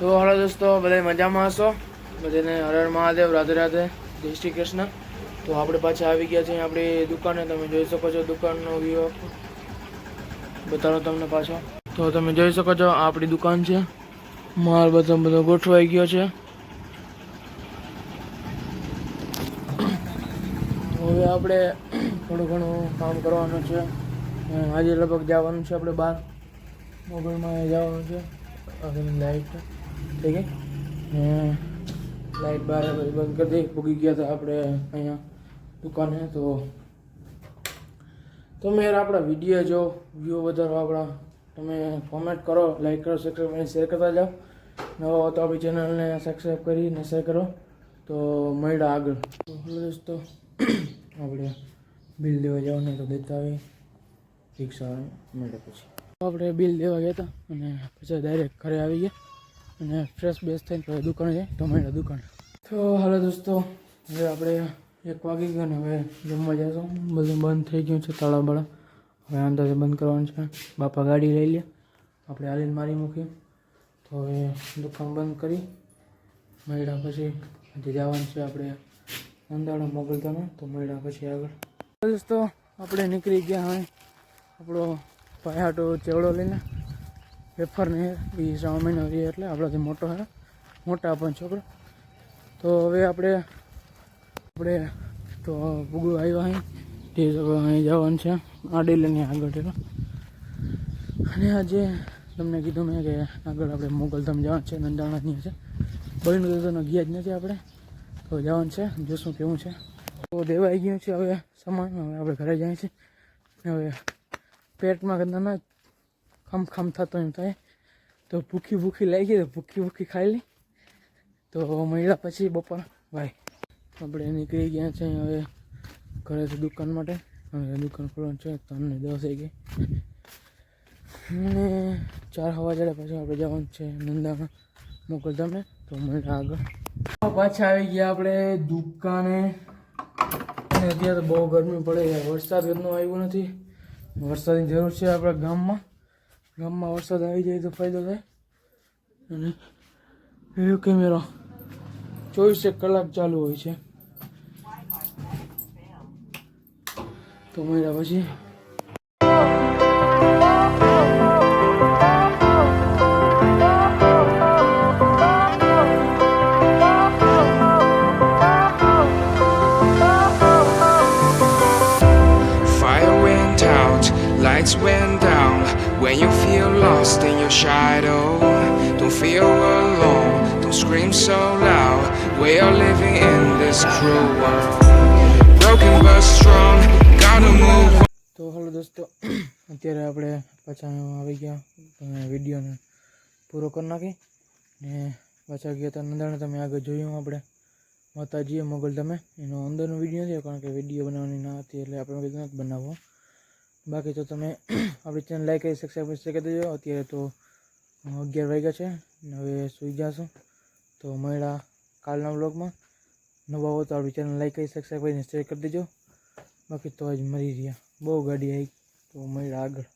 તો હાલો દોસ્તો બધા મજામાં હશો? બધાને હર હર મહાદેવ, રાધે રાધે, જય શ્રી કૃષ્ણ. તો આપણે પાછા આવી ગયા છીએ આપણી દુકાને, તમે જોઈ શકો છો દુકાનનો વ્યૂ બતાવો તમને પાછો. તો તમે જોઈ શકો છો આપણી દુકાન છે. માલ બધો બધો ગોઠવાઈ ગયો છે. હવે આપણે થોડું ઘણું કામ કરવાનું છે. આજે લગભગ જવાનું છે આપણે બહાર મોબાઈલમાં જવાનું છે. લાઈટ. થઈ ગઈ? લાઈટ બાર બંધ કરી દઈ ભૂગી ગયા હતા આપણે અહીંયા દુકાને તો તમે યાર આપણા વીડિયો જો વ્યૂ વધારો આપણા, તમે કોમેન્ટ કરો લાઈક કરો સબસ્ક્રાઈબ અને શેર કરતા જાઓ. નવા હો તો આપણી ચેનલને સબસ્ક્રાઈબ કરીને શેર કરો. તો મળ્યા આગળ. તો દોસ્તો, આપણે બિલ દેવા જવાનું તો દેતા આવી રિક્ષા મળ્યા પછી. આપણે બિલ દેવા ગયા હતા અને પછી ડાયરેક્ટ ઘરે આવી ગયા. અને ફ્રેશ બેસ થઈને દુકાને તો મળ્યા દુકાને તો હાલો દોસ્તો, હવે આપણે એક વાગી ગયો ને, હવે જમવા જઈશું. બધું બંધ થઈ ગયું છે તાળાબાળા હવે અંદાજે બંધ કરવાનું છે. બાપા ગાડી લઈ લે. આપણે હાલીને મારી મૂકી તો હવે દુકાન બંધ કરી, મળ્યા પછી હજી જવાનું છે આપણે અંદાડા મોકલતાને તો મળ્યા પછી આગળ. દોસ્તો, આપણે નીકળી ગયા હવે. આપણો પાયાટો ચેવડો લઈને. વેફર ને એ શ્રાવણ મહિનો એટલે આપણાથી મોટો હે મોટા પણ છોકરો. તો હવે આપણે આપણે તો ભૂગું આવ્યા અહીં. તે અહીં જવાનું છે. આડેલીની આગળ એટલે અને આજે તમને કીધું મેં કે આગળ આપણે મોગલધામ જવાનું છે નંદાણાની છે. બળીનું તો ગયા જ નથી આપણે. તો જવાનું છે. જોશું કેવું છે. તો દેવાઈ ગયું છે હવે સામાન હવે આપણે ઘરે જાય છે હવે પેટમાં કદાચ ના ખમ ખમ થતો એમ થાય તો ભૂખી ભૂખી લાગી તો ભૂખી ભૂખી ખાઈ લઈ તો મળ્યા પછી બપોર ભાઈ આપણે નીકળી ગયા છે હવે ઘરેથી દુકાન માટે હવે દુકાન ખોલવાનું છે તમને દસ થઈ ગઈ અને ચાર હવા જ્યારે પછી આપણે જવાનું છે નંદામાં મોકલધામને તો મળ્યા આગળ પાછા આવી ગયા આપણે દુકાને અત્યારે બહુ ગરમી પડે વરસાદ ઘરનો આવ્યો નથી વરસાદની જરૂર છે આપણા ગામમાં ગામમાં વરસાદ આવી જાય તો ફાયદો થાય. અને વીડિયો કેમેરો ચોવીસેક કલાક ચાલુ હોય છે. તો મળ્યા પછી. Lights went down. When you feel lost in your shadow, don't feel alone, don't scream so loud. We are living in this cruel world. Broken but strong, gotta move તો હલો દોસ્તો અત્યારે આપણે પાછા આવી ગયા વિડીયોને પૂરો કરી નાખી ને પાછા ગયા હતા નંદાણે તમે આગળ જોયું આપણે માતાજીએ મોગલ તમે એનો અંદરનો વીડિયો નથી કારણ કે વીડિયો બનાવવાની ના હતી એટલે આપણે કીધું નથી બનાવવો બાકી તો તમે આપણી ચેનલ લાઈક કરી સબસ્ક્રાઈબ કરી દેજો. અત્યારે તો અગિયાર વાગ્યા છે હવે સૂઈ જશું. તો મળ્યા કાલના બ્લોગમાં નવા હો તો આપણી ચેનલ લાઈક કરી સબસ્ક્રાઈબ કરીને શેર કરી દેજો. બાકી તો આજ મરી રહ્યા. બહુ ગાડી આવી તો મળ્યા આગળ.